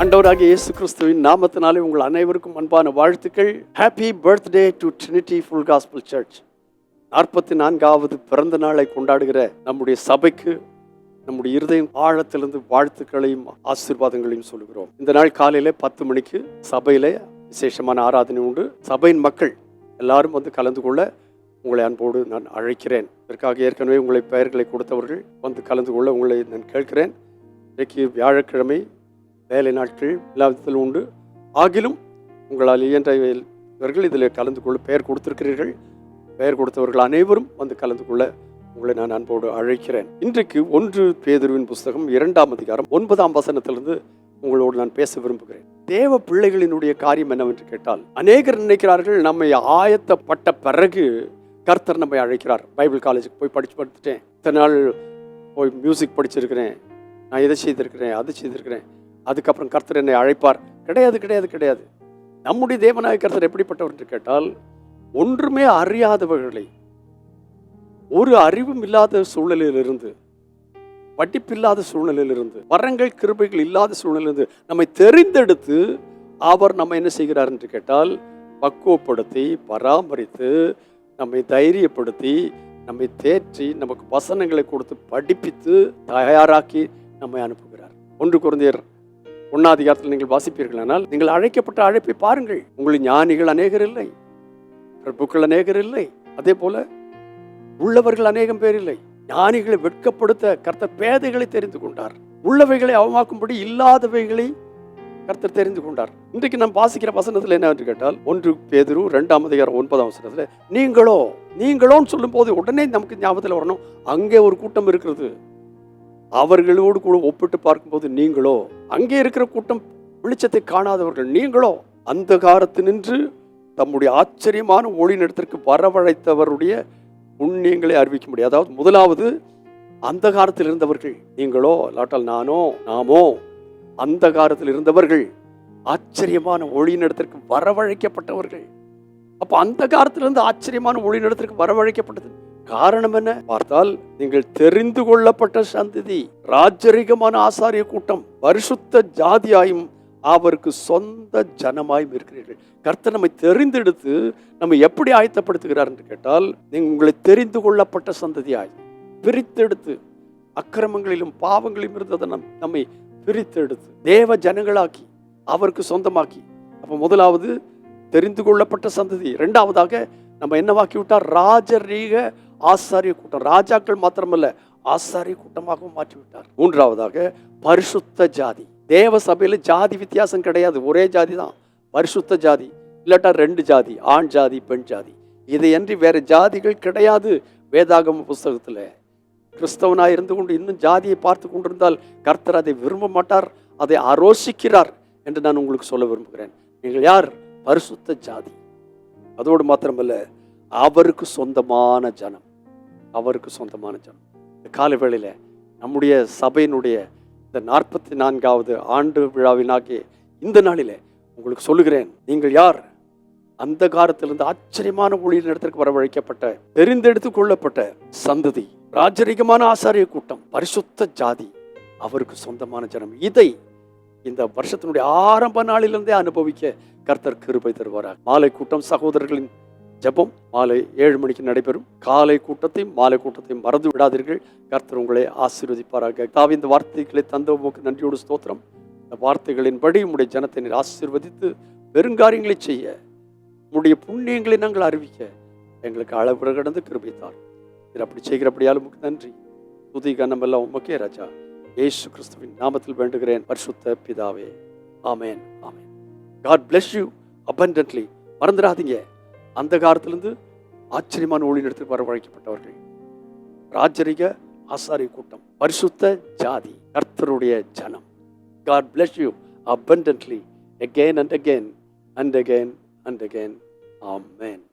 ஆண்டவராகிய இயேசு கிறிஸ்துவின் நாமத்தினாலே உங்கள் அனைவருக்கும் அன்பான வாழ்த்துக்கள். Happy birthday to Trinity full gospel church நாற்பத்தி நான்காவது பிறந்த நாளை கொண்டாடுகிற நம்முடைய சபைக்கு நம்முடைய இருதயம் ஆழத்திலிருந்து வாழ்த்துக்களையும் ஆசீர்வாதங்களையும் சொல்லுகிறோம். இந்த நாள் காலையில பத்து மணிக்கு சபையில விசேஷமான ஆராதனை உண்டு. சபையின் மக்கள் எல்லாரும் வந்து கலந்து கொள்ள உங்களை அன்போடு நான் அழைக்கிறேன். இதற்காக ஏற்கனவே உங்களை பெயர்களை கொடுத்தவர்கள் வந்து கலந்து கொள்ள உங்களை நான் கேட்கிறேன். இன்றைக்கு வியாழக்கிழமை வேலை நாட்கள் எல்லா உண்டு. ஆகிலும் உங்களால் இயன்ற இவர்கள் இதில் கலந்து கொள்ள பெயர் கொடுத்திருக்கிறீர்கள். பெயர் கொடுத்தவர்கள் அனைவரும் வந்து கலந்து கொள்ள உங்களை நான் அன்போடு அழைக்கிறேன். இன்றைக்கு ஒன்று பேதுருவின் புஸ்தகம் இரண்டாம் அதிகாரம் ஒன்பதாம் வசனத்திலிருந்து உங்களோடு நான் பேச விரும்புகிறேன். தேவ பிள்ளைகளினுடைய காரியம் என்னவென்று கேட்டால் அநேகர் நினைக்கிறார்கள் நம்மை ஆயத்தப்பட்ட பிறகு கர்த்தர் நம்மை அழைக்கிறார். பைபிள் காலேஜுக்கு போய் படித்து படுத்துட்டேன் இத்தனை நாள் போய் மியூசிக் படிச்சிருக்கிறேன். நான் இதை செய்திருக்கிறேன்? அதை செய்திருக்கிறேன். அதுக்கப்புறம் கர்த்தர் என்னை அழைப்பார். கிடையாது கிடையாது கிடையாது. நம்முடைய தேவநாய கர்த்தர் எப்படிப்பட்டவர் என்று கேட்டால் ஒன்றுமே அறியாதவர்களை ஒரு அறிவும் இல்லாத சூழ்நிலையிலிருந்து படிப்பில்லாத சூழ்நிலையிலிருந்து வரங்கள் கிருபைகள் இல்லாத சூழ்நிலையிலிருந்து நம்மை தெரிந்தெடுத்து அவர் நம்ம என்ன செய்கிறார் என்று கேட்டால் பக்குவப்படுத்தி பராமரித்து நம்மை தைரியப்படுத்தி நம்மை தேற்றி நமக்கு வசனங்களை கொடுத்து படிப்பித்து தயாராக்கி நம்மை அனுப்புகிறார். ஒன்று குழந்தையர் ஒன்னாதிகாரத்தில் நீங்கள் வாசிப்பீர்களானால் நீங்கள் அழைக்கப்பட்ட அழைப்பை பாருங்கள். உங்களின் ஞானிகள் அநேகர் இல்லை. பிரபுக்கள் அநேகர் இல்லை. அதே போல உள்ளவர்கள் அநேகம் பேர் இல்லை. ஞானிகளை வெட்கப்படுத்த கர்த்தர் பேதைகளை தெரிந்து கொண்டார். உள்ளவைகளை அவமாக்கும்படி இல்லாதவைகளை கர்த்தர் தெரிந்து கொண்டார். இன்றைக்கு நாம் வாசிக்கிற வசனத்தில் என்ன என்று கேட்டால் ஒன்று பேதுரு ரெண்டாம் அதிகாரம் ஒன்பதாம் வசனத்தில் நீங்களோ நீங்களோன்னு சொல்லும் போது உடனே நமக்கு ஞாபகத்தில் வரணும். அங்கே ஒரு கூட்டம் இருக்கிறது. அவர்களோடு கூட ஒப்பிட்டு பார்க்கும்போது நீங்களோ அங்கே இருக்கிற கூட்டம் வெளிச்சத்தை காணாதவர்கள் நீங்களோ அந்த காலத்து நின்று தம்முடைய ஆச்சரியமான ஒளிநடத்திற்கு வரவழைத்தவருடைய புண்ணியங்களை அறிவிக்க முடியும். அதாவது முதலாவது அந்த காலத்தில் இருந்தவர்கள் நீங்களோ இல்லாட்டால் நானோ நாமோ அந்த காலத்தில் இருந்தவர்கள் ஆச்சரியமான ஒளிநடத்திற்கு வரவழைக்கப்பட்டவர்கள். அப்போ அந்த காலத்திலிருந்து ஆச்சரியமான ஒளிநடத்திற்கு வரவழைக்கப்பட்டது காரணம் என்ன? பார்த்தால் நீங்கள் தெரிந்து கொள்ளப்பட்ட சந்ததி ராஜரிகமான ஆசாரிய கூட்டம் பரிசுத்த ஜாதியாயும் அவருக்கு சொந்த ஜனமாயும் இருக்கிறீர்கள். கர்த்தர் நம்மை தெரிந்தெடுத்து நம்ம எப்படி ஆயத்தப்படுத்துகிறார் என்று கேட்டால் நீங்கள் உங்களை தெரிந்து கொள்ளப்பட்ட சந்ததியாய் பிரித்தெடுத்து அக்கிரமங்களிலும் பாவங்களிலும் இருந்ததை நம் நம்மை பிரித்தெடுத்து தேவ ஜனங்களாக்கி அவருக்கு சொந்தமாக்கி. அப்போ முதலாவது தெரிந்து கொள்ளப்பட்ட சந்ததி. ரெண்டாவதாக நம்ம என்னவாக்கி விட்டால் ராஜரீக ஆசாரிய கூட்டம் ராஜாக்கள் மாத்திரமல்ல ஆசாரிய கூட்டமாகவும் மாற்றிவிட்டார். மூன்றாவதாக பரிசுத்த ஜாதி. தேவ சபையில் ஜாதி வித்தியாசம் கிடையாது. ஒரே ஜாதி தான். பரிசுத்த ஜாதி. இல்லாட்டா ரெண்டு ஜாதி ஆண் ஜாதி பெண் ஜாதி. இதையன்றி வேறு ஜாதிகள் கிடையாது வேதாகம புஸ்தகத்தில். கிறிஸ்தவனாக இருந்து கொண்டு இன்னும் ஜாதியை பார்த்து கொண்டிருந்தால் கர்த்தர் அதை விரும்ப மாட்டார் அதை ஆரோசிக்கிறார் என்று நான் உங்களுக்கு சொல்ல விரும்புகிறேன். நீங்கள் யார்? பரிசுத்த ஜாதி. அதோடு மாத்திரமல்ல அவருக்கு சொந்தமான ஜனம். அவருக்கு சொந்தமான ஜனம். இந்த கால வேளையில் நம்முடைய சபையினுடைய இந்த நாற்பத்தி நான்காவது ஆண்டு விழாவினாகிய இந்த நாளில் உங்களுக்கு சொல்லுகிறேன் நீங்கள் யார்? அந்த காலத்திலிருந்து ஆச்சரியமான ஊழியர் இடத்திற்கு வரவழைக்கப்பட்ட தெரிந்தெடுத்து கொள்ளப்பட்ட சந்ததி ராஜரிகமான ஆசாரிய கூட்டம் பரிசுத்த ஜாதி அவருக்கு சொந்தமான ஜனம். இதை இந்த வருஷத்தினுடைய ஆரம்ப நாளிலிருந்தே அனுபவிக்க கர்த்தர் கிருபை தருவாராக. மாலை கூட்டம் சகோதரர்களின் ஜெபம் மாலை ஏழு மணிக்கு நடைபெறும். காலை கூட்டத்தையும் மாலை கூட்டத்தையும் மறந்து விடாதீர்கள். கர்த்தர் உங்களை ஆசீர்வதிப்பாராக. தாவி இந்த வார்த்தைகளை தந்த உமக்கு நன்றியோடு ஸ்தோத்திரம். இந்த வார்த்தைகளின்படி உடைய ஜனத்தை நீர் ஆசீர்வதித்து பெருங்காரியங்களை செய்ய உடைய புண்ணியங்களை நாங்கள் அறிவிக்க எங்களுக்கு அளவு கடந்து கிருபித்தார் இது அப்படி செய்கிறபடியால் உமக்கு நன்றி. துதி கனம் எல்லாம் உமக்கே ராஜா. ஏசு கிறிஸ்துவின் நாமத்தில் வேண்டுகிறேன். பரிசுத்த பிதாவே. ஆமேன். ஆமேன். காட் பிளஸ் யூ அபண்டன்ட்லி மறந்துடாதீங்க. அந்த காலத்திலிருந்து ஆச்சரியமான ஒளி நடத்தி வரவழைக்கப்பட்டவர்கள் ராஜரிக ஆசாரி கூட்டம் பரிசுத்த ஜாதி கர்த்தருடைய ஜனம். God bless you abundantly again and again and again and again. Amen.